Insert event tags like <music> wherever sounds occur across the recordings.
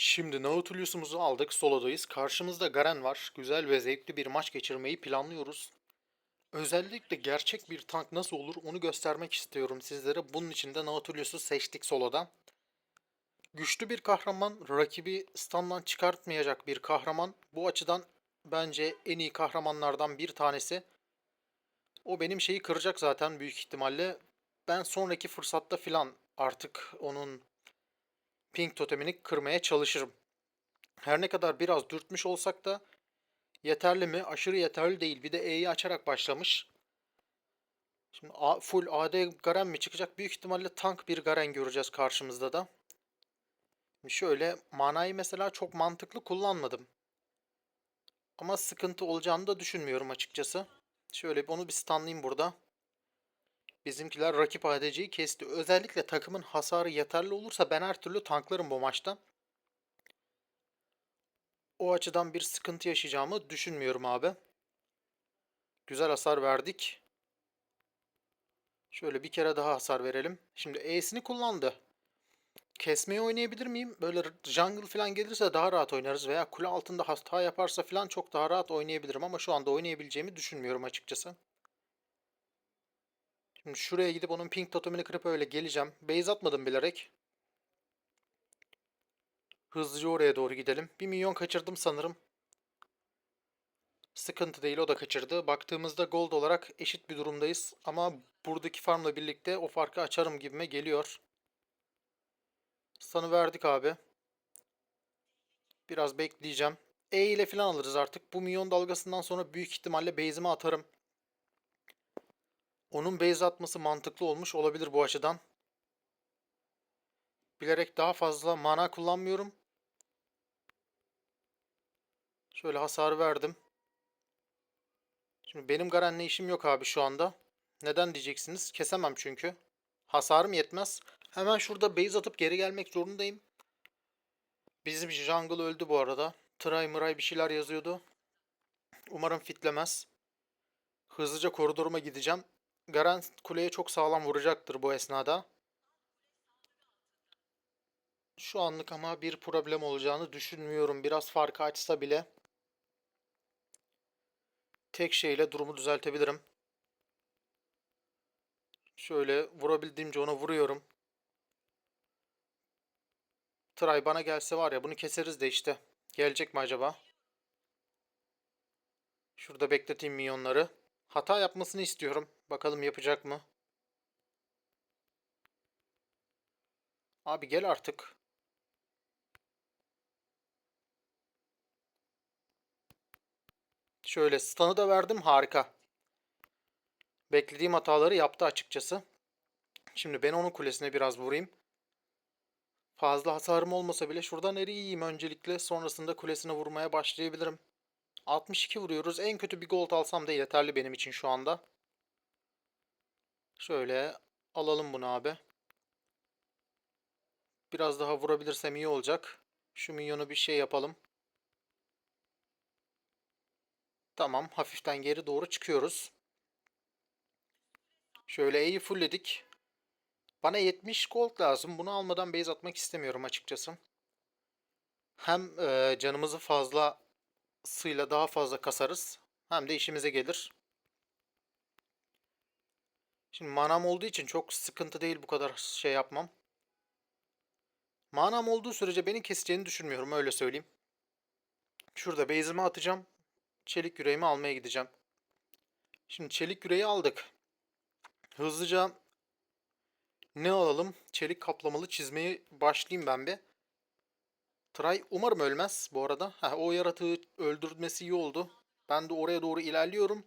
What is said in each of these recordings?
Şimdi Nautilus'umuzu aldık. Solodayız. Karşımızda Garen var. Güzel ve zevkli bir maç geçirmeyi planlıyoruz. Özellikle gerçek bir tank nasıl olur onu göstermek istiyorum sizlere. Bunun için de Nautilus'u seçtik soloda. Güçlü bir kahraman, rakibi standdan çıkartmayacak bir kahraman. Bu açıdan bence en iyi kahramanlardan bir tanesi. O benim şeyi kıracak zaten büyük ihtimalle. Ben sonraki fırsatta filan artık onun ping totemini kırmaya çalışırım. Her ne kadar biraz dürtmüş olsak da yeterli mi? Aşırı yeterli değil. Bir de E'yi açarak başlamış. Şimdi full AD Garen mi çıkacak? Büyük ihtimalle tank bir Garen göreceğiz karşımızda da. Şimdi şöyle manayı mesela çok mantıklı kullanmadım. Ama sıkıntı olacağını da düşünmüyorum açıkçası. Şöyle onu bir stunlayayım burada. Bizimkiler rakip ADC'yi kesti. Özellikle takımın hasarı yeterli olursa ben her türlü tanklarım bu maçta. O açıdan bir sıkıntı yaşayacağımı düşünmüyorum abi. Güzel hasar verdik. Şöyle bir kere daha hasar verelim. Şimdi E'sini kullandı. Kesmeyi oynayabilir miyim? Böyle jungle falan gelirse daha rahat oynarız veya kule altında hata yaparsa falan çok daha rahat oynayabilirim ama şu anda oynayabileceğimi düşünmüyorum açıkçası. Şuraya gidip onun pink totemini kırıp öyle geleceğim. Base atmadım bilerek. Hızlıca oraya doğru gidelim. Bir milyon kaçırdım sanırım. Sıkıntı değil o da kaçırdı. Baktığımızda gold olarak eşit bir durumdayız. Ama buradaki farmla birlikte o farkı açarım gibime geliyor. Stun'ı verdik abi. Biraz bekleyeceğim. E ile falan alırız artık. Bu milyon dalgasından sonra büyük ihtimalle base'ime atarım. Onun base atması mantıklı olmuş olabilir bu açıdan. Bilerek daha fazla mana kullanmıyorum. Şöyle hasar verdim. Şimdi benim Garen'le işim yok abi şu anda. Neden diyeceksiniz? Kesemem çünkü. Hasarım yetmez. Hemen şurada base atıp geri gelmek zorundayım. Bizim jungle öldü bu arada. Try mıray bir şeyler yazıyordu. Umarım fitlemez. Hızlıca koridoruma gideceğim. Garen kuleye çok sağlam vuracaktır bu esnada. Şu anlık ama bir problem olacağını düşünmüyorum. Biraz farkı açsa bile tek şeyle durumu düzeltebilirim. Şöyle vurabildiğimce ona vuruyorum. Tray bana gelse var ya bunu keseriz de işte. Gelecek mi acaba? Şurada bekleteyim minyonları. Hata yapmasını istiyorum. Bakalım yapacak mı? Abi gel artık. Şöyle stun'ı da verdim. Harika. Beklediğim hataları yaptı açıkçası. Şimdi ben onun kulesine biraz vurayım. Fazla hasarım olmasa bile şuradan eriyeyim öncelikle. Sonrasında kulesine vurmaya başlayabilirim. 62 vuruyoruz. En kötü bir gold alsam da yeterli benim için şu anda. Şöyle alalım bunu abi. Biraz daha vurabilirsem iyi olacak. Şu minyonu bir şey yapalım. Tamam. Hafiften geri doğru çıkıyoruz. Şöyle E'yi fullledik. Bana 70 gold lazım. Bunu almadan base atmak istemiyorum açıkçası. Hem e, canımızı fazla sıyla daha fazla kasarız. Hem de işimize gelir. Şimdi manam olduğu için çok sıkıntı değil bu kadar şey yapmam. Manam olduğu sürece beni keseceğini düşünmüyorum öyle söyleyeyim. Şurada base'imi atacağım. Çelik yüreğimi almaya gideceğim. Şimdi çelik yüreği aldık. Hızlıca ne alalım? Çelik kaplamalı çizmeyi başlayayım ben bir. Tray umarım ölmez bu arada. Heh, o yaratığı öldürmesi iyi oldu. Ben de oraya doğru ilerliyorum.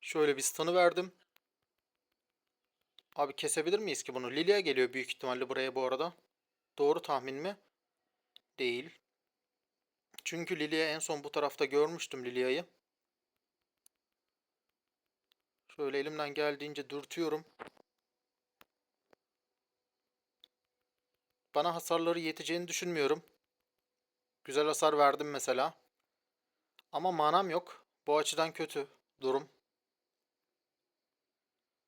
Şöyle bir stun'ı verdim. Abi kesebilir miyiz ki bunu? Lilia geliyor büyük ihtimalle buraya bu arada. Doğru tahmin mi? Değil. Çünkü Lilia en son bu tarafta görmüştüm Lilia'yı. Şöyle elimden geldiğince dürtüyorum. Bana hasarları yeteceğini düşünmüyorum. Güzel hasar verdim mesela. Ama manam yok. Bu açıdan kötü durum.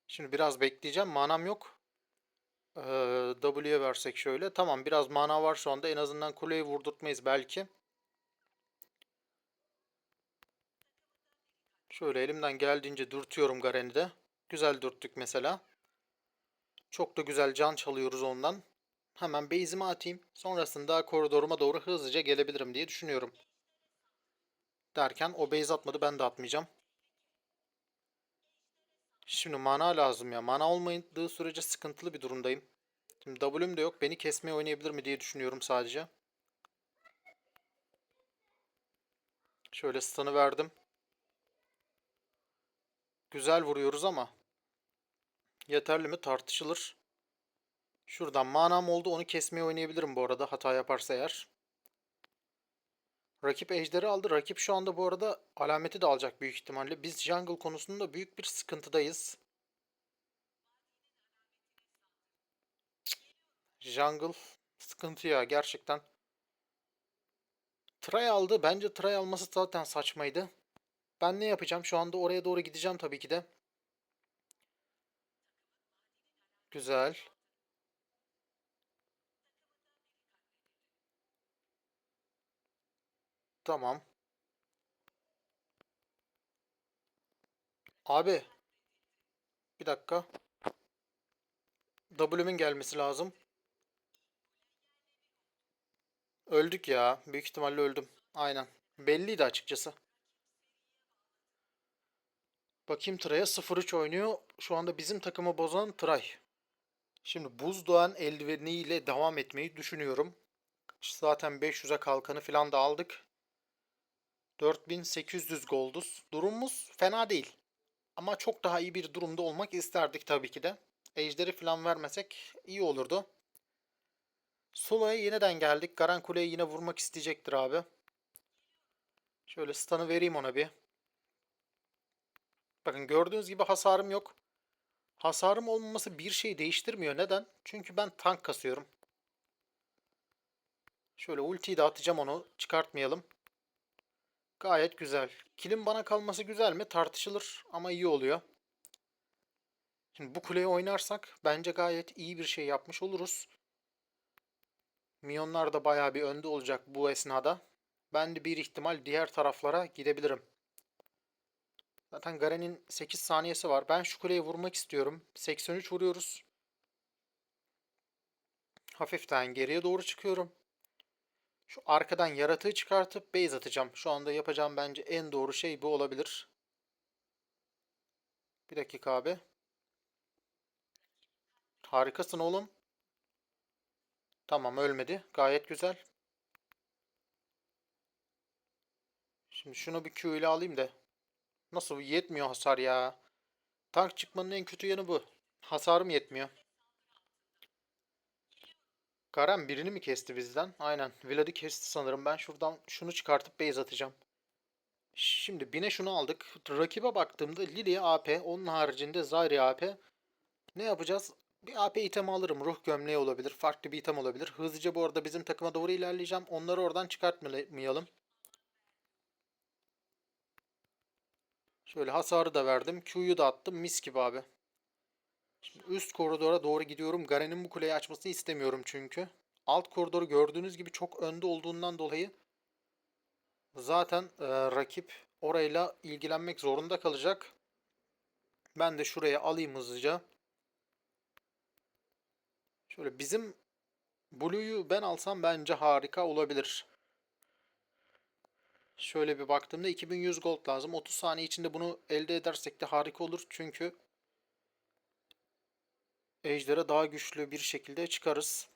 Şimdi biraz bekleyeceğim. Manam yok. Ee, W'ye versek şöyle. Tamam biraz mana var şu anda. En azından kuleyi vurdurtmayız belki. Şöyle elimden geldiğince dürtüyorum Garen'i de. Güzel dürttük mesela. Çok da güzel can çalıyoruz ondan. Hemen base'imi atayım. Sonrasında koridoruma doğru hızlıca gelebilirim diye düşünüyorum. Derken o base atmadı ben de atmayacağım. Şimdi mana lazım ya. Mana olmadığı sürece sıkıntılı bir durumdayım. Şimdi W'm de yok. Beni kesmeye oynayabilir mi diye düşünüyorum sadece. Şöyle stun'ı verdim. Güzel vuruyoruz ama yeterli mi tartışılır. Şuradan manam oldu. Onu kesmeye oynayabilirim bu arada hata yaparsa eğer. Rakip ejderi aldı. Rakip şu anda bu arada alameti de alacak büyük ihtimalle. Biz jungle konusunda büyük bir sıkıntıdayız. Jungle sıkıntı ya gerçekten. Try aldı. Bence try alması zaten saçmaydı. Ben ne yapacağım? Şu anda oraya doğru gideceğim tabii ki de. Güzel. Tamam. Abi. Bir dakika. W'min gelmesi lazım. Öldük ya. Büyük ihtimalle öldüm. Aynen. Belliydi açıkçası. Bakayım Tray'a 0-3 oynuyor. Şu anda bizim takımı bozan Tray. Şimdi buzdoğan eldiveniyle devam etmeyi düşünüyorum. Zaten 500'e kalkanı falan da aldık. 4800 golduz. Durumumuz fena değil. Ama çok daha iyi bir durumda olmak isterdik tabii ki de. Ejderi falan vermesek iyi olurdu. Solo'ya yeniden geldik. Garan Kule'ye yine vurmak isteyecektir abi. Şöyle stun'ı vereyim ona bir. Bakın gördüğünüz gibi hasarım yok. Hasarım olmaması bir şey değiştirmiyor. Neden? Çünkü ben tank kasıyorum. Şöyle ultiyi de atacağım onu. Çıkartmayalım. Gayet güzel. Kilin bana kalması güzel mi? Tartışılır ama iyi oluyor. Şimdi bu kuleyi oynarsak bence gayet iyi bir şey yapmış oluruz. Minyonlar da bayağı bir önde olacak bu esnada. Ben de bir ihtimal diğer taraflara gidebilirim. Zaten Garen'in 8 saniyesi var. Ben şu kuleye vurmak istiyorum. 83 vuruyoruz. Hafiften geriye doğru çıkıyorum. Şu arkadan yaratığı çıkartıp base atacağım. Şu anda yapacağım bence en doğru şey bu olabilir. Bir dakika abi. Harikasın oğlum. Tamam ölmedi. Gayet güzel. Şimdi şunu bir Q ile alayım da. Nasıl yetmiyor hasar ya. Tank çıkmanın en kötü yanı bu. Hasarım yetmiyor. Garen birini mi kesti bizden? Aynen. Vlad'i kesti sanırım. Ben şuradan şunu çıkartıp base atacağım. Şimdi bine şunu aldık. Rakibe baktığımda Lilia AP. Onun haricinde Zyri AP. Ne yapacağız? Bir AP item alırım. Ruh gömleği olabilir. Farklı bir item olabilir. Hızlıca bu arada bizim takıma doğru ilerleyeceğim. Onları oradan çıkartmayalım. Şöyle hasarı da verdim. Q'yu da attım. Mis gibi abi. Şimdi üst koridora doğru gidiyorum. Garen'in bu kuleyi açmasını istemiyorum çünkü. Alt koridoru gördüğünüz gibi çok önde olduğundan dolayı zaten e, rakip orayla ilgilenmek zorunda kalacak. Ben de şuraya alayım hızlıca. Şöyle bizim Blue'yu ben alsam bence harika olabilir. Şöyle bir baktığımda 2100 gold lazım. 30 saniye içinde bunu elde edersek de harika olur. Çünkü Ejder'e daha güçlü bir şekilde çıkarız.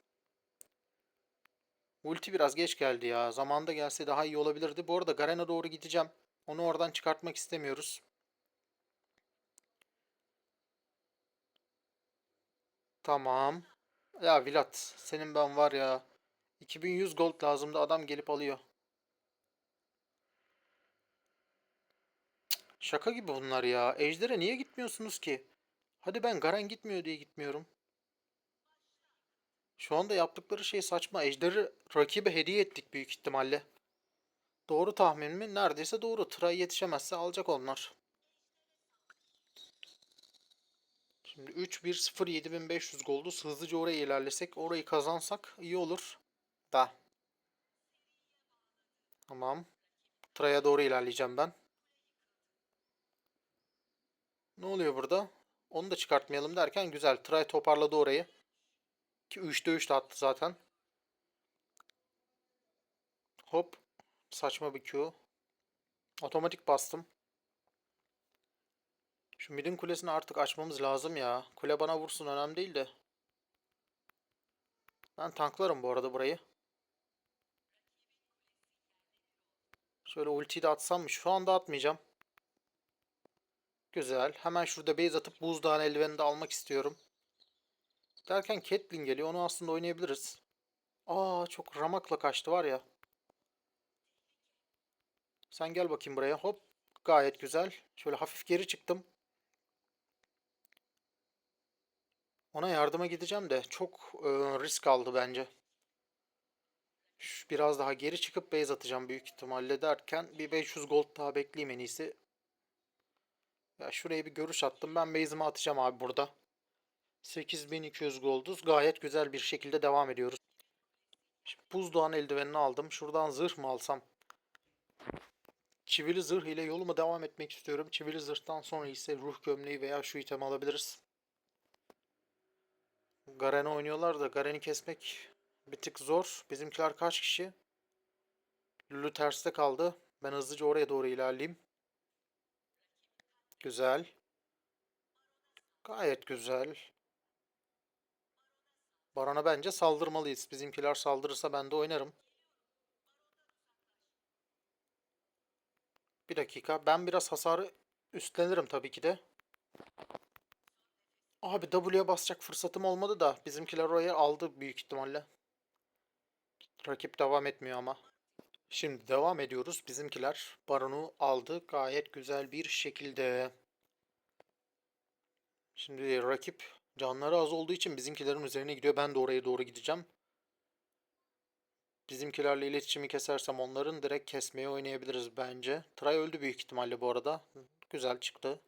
Ulti biraz geç geldi ya. Zamanda gelse daha iyi olabilirdi. Bu arada Garen'e doğru gideceğim. Onu oradan çıkartmak istemiyoruz. Tamam. Ya Vilat senin ben var ya. 2100 gold lazımdı adam gelip alıyor. Şaka gibi bunlar ya. Ejder'e niye gitmiyorsunuz ki? Hadi ben Garen gitmiyor diye gitmiyorum. Şu anda yaptıkları şey saçma. Ejder'i rakibe hediye ettik büyük ihtimalle. Doğru tahmin mi? Neredeyse doğru. Tray yetişemezse alacak onlar. Şimdi 3-1-0 7500 golduz. Hızlıca oraya ilerlesek, orayı kazansak iyi olur. Da. Tamam. Traya doğru ilerleyeceğim ben. Ne oluyor burada? Onu da çıkartmayalım derken güzel. Tray toparladı orayı. Ki 3'te 3 de attı zaten. Hop. Saçma bir Q. Otomatik bastım. Şu midin kulesini artık açmamız lazım ya. Kule bana vursun önemli değil de. Ben tanklarım bu arada burayı. Şöyle ultiyi de atsam mı? Şu anda atmayacağım. Güzel. Hemen şurada base atıp buzdağın eldivenini de almak istiyorum. Derken Caitlyn geliyor. Onu aslında oynayabiliriz. Aa çok ramakla kaçtı var ya. Sen gel bakayım buraya. Hop. Gayet güzel. Şöyle hafif geri çıktım. Ona yardıma gideceğim de çok e, risk aldı bence. Şu biraz daha geri çıkıp base atacağım büyük ihtimalle derken bir 500 gold daha bekleyeyim en iyisi. Ya şuraya bir görüş attım. Ben base'imi atacağım abi burada. 8200 golduz. Gayet güzel bir şekilde devam ediyoruz. Şimdi buzdoğan eldivenini aldım. Şuradan zırh mı alsam? Çivili zırh ile yoluma devam etmek istiyorum. Çivili zırhtan sonra ise ruh gömleği veya şu itemi alabiliriz. Garen'i oynuyorlar da Garen'i kesmek bir tık zor. Bizimkiler kaç kişi? Lulu terste kaldı. Ben hızlıca oraya doğru ilerleyeyim. Güzel. Gayet güzel. Baron'a bence saldırmalıyız. Bizimkiler saldırırsa ben de oynarım. Bir dakika. Ben biraz hasarı üstlenirim tabii ki de. Abi W'ye basacak fırsatım olmadı da bizimkiler oraya aldı büyük ihtimalle. Rakip devam etmiyor ama. Şimdi devam ediyoruz. Bizimkiler Baron'u aldı gayet güzel bir şekilde. Şimdi rakip canları az olduğu için bizimkilerin üzerine gidiyor. Ben de oraya doğru gideceğim. Bizimkilerle iletişimi kesersem onların direkt kesmeye oynayabiliriz bence. Tray öldü büyük ihtimalle bu arada. Güzel çıktı.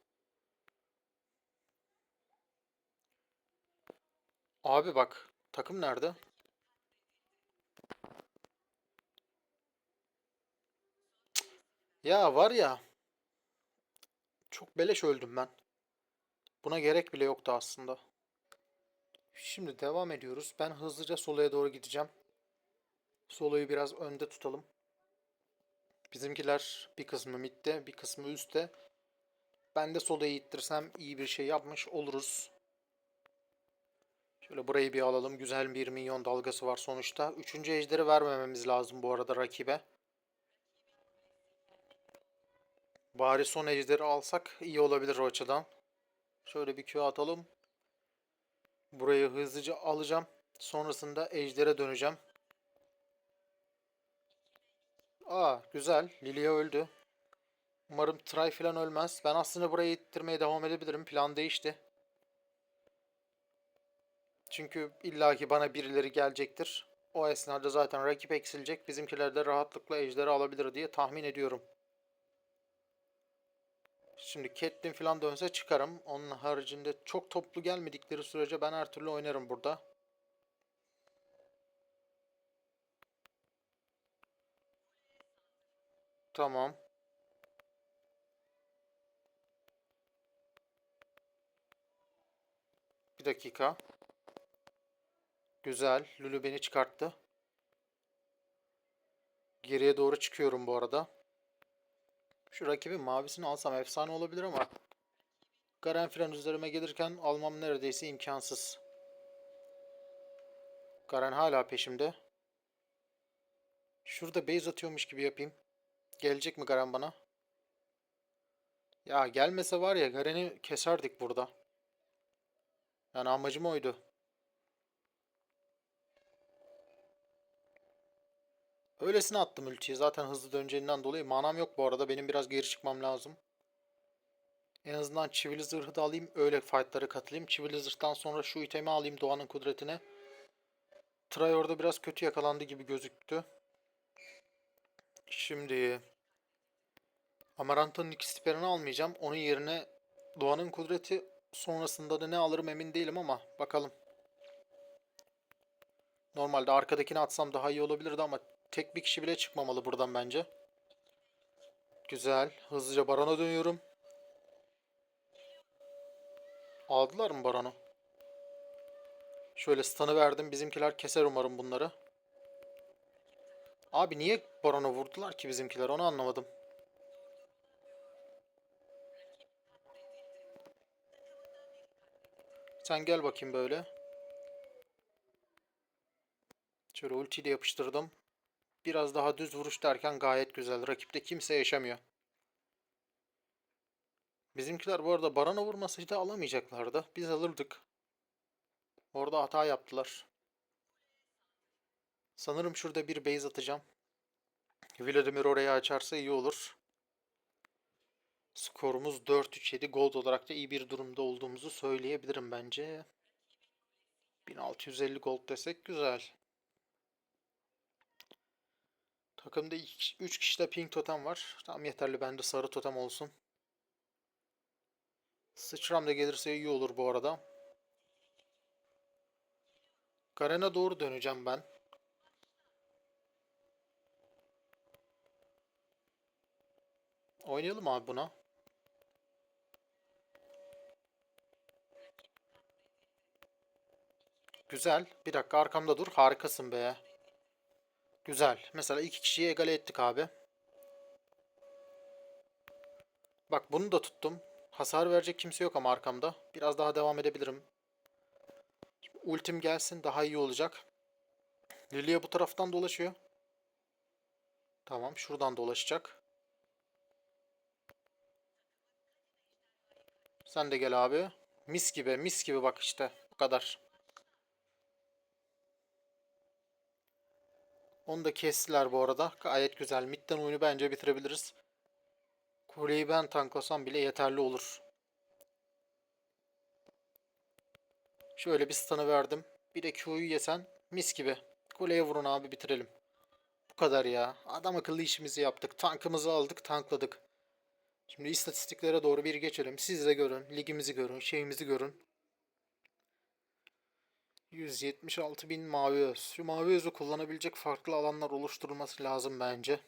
Abi bak takım nerede? Ya var ya çok beleş öldüm ben. Buna gerek bile yoktu aslında. Şimdi devam ediyoruz. Ben hızlıca solaya doğru gideceğim. Soloyu biraz önde tutalım. Bizimkiler bir kısmı midde, bir kısmı üstte. Ben de solayı ittirsem iyi bir şey yapmış oluruz. Şöyle burayı bir alalım. Güzel bir minyon dalgası var sonuçta. Üçüncü ejderi vermememiz lazım bu arada rakibe. Bari son ejderi alsak iyi olabilir o açıdan. Şöyle bir Q atalım. Burayı hızlıca alacağım. Sonrasında ejdere döneceğim. Aa güzel. Lilia öldü. Umarım Try falan ölmez. Ben aslında burayı ittirmeye devam edebilirim. Plan değişti. Çünkü illaki bana birileri gelecektir. O esnada zaten rakip eksilecek. Bizimkiler de rahatlıkla ejderi alabilir diye tahmin ediyorum. Şimdi Catelyn falan dönse çıkarım. Onun haricinde çok toplu gelmedikleri sürece ben her türlü oynarım burada. Tamam. Bir dakika. Güzel. Lulu beni çıkarttı. Geriye doğru çıkıyorum bu arada. Şu rakibin mavisini alsam efsane olabilir ama Garen fren üzerime gelirken almam neredeyse imkansız. Garen hala peşimde. Şurada base atıyormuş gibi yapayım. Gelecek mi Garen bana? Ya gelmese var ya Garen'i keserdik burada. Yani amacım oydu. Öylesine attım ultiyi. Zaten hızlı döneceğinden dolayı. Manam yok bu arada. Benim biraz geri çıkmam lazım. En azından çivili zırhı da alayım. Öyle fightlara katılayım. Çivili zırhtan sonra şu itemi alayım doğanın kudretine. Tray orada biraz kötü yakalandı gibi gözüktü. Şimdi Amaranta'nın iki siperini almayacağım. Onun yerine doğanın kudreti Sonrasında da ne alırım emin değilim ama bakalım. Normalde arkadakini atsam daha iyi olabilirdi ama tek bir kişi bile çıkmamalı buradan bence. Güzel. Hızlıca Baron'a dönüyorum. Aldılar mı Baron'u? Şöyle stun'ı verdim. Bizimkiler keser umarım bunları. Abi niye Baron'u vurdular ki bizimkiler onu anlamadım. Sen gel bakayım böyle. Şöyle ultiyi de yapıştırdım. Biraz daha düz vuruş derken gayet güzel. Rakipte kimse yaşamıyor. Bizimkiler bu arada Baron'a vurmasaydı alamayacaklardı. Biz alırdık. Orada hata yaptılar. Sanırım şurada bir base atacağım. Vladimir orayı açarsa iyi olur. Skorumuz 4-3-7 gold olarak da iyi bir durumda olduğumuzu söyleyebilirim bence. 1650 gold desek güzel. Takımda 3 kişide pink totem var. Tam yeterli bende sarı totem olsun. Sıçram da gelirse iyi olur bu arada. Garen'e doğru döneceğim ben. Oynayalım abi buna. Güzel. Bir dakika arkamda dur. Harikasın be. Güzel. Mesela iki kişiyi egale ettik abi. Bak bunu da tuttum. Hasar verecek kimse yok ama arkamda. Biraz daha devam edebilirim. Şimdi ultim gelsin daha iyi olacak. Lilia bu taraftan dolaşıyor. Tamam şuradan dolaşacak. Sen de gel abi. Mis gibi mis gibi bak işte. Bu kadar. Onu da kestiler bu arada. Gayet güzel. Midden oyunu bence bitirebiliriz. Kuleyi ben tanklasam bile yeterli olur. Şöyle bir stun'ı verdim. Bir de Q'yu yesen mis gibi. Kuleye vurun abi bitirelim. Bu kadar ya. Adam akıllı işimizi yaptık. Tankımızı aldık, tankladık. Şimdi istatistiklere doğru bir geçelim. Siz de görün, ligimizi görün, şeyimizi görün. 176 bin mavi öz. Şu mavi özü kullanabilecek farklı alanlar oluşturulması lazım bence.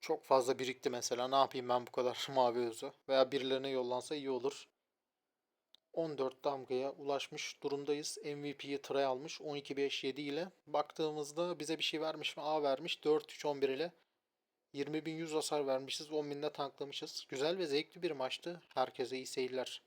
Çok fazla birikti mesela. Ne yapayım ben bu kadar <laughs> mavi özü? Veya birilerine yollansa iyi olur. 14 damgaya ulaşmış durumdayız. MVP'yi try almış 12-5-7 ile. Baktığımızda bize bir şey vermiş mi? A vermiş 4-3-11 ile. 20.100 hasar vermişiz. 10.000'de tanklamışız. Güzel ve zevkli bir maçtı. Herkese iyi seyirler.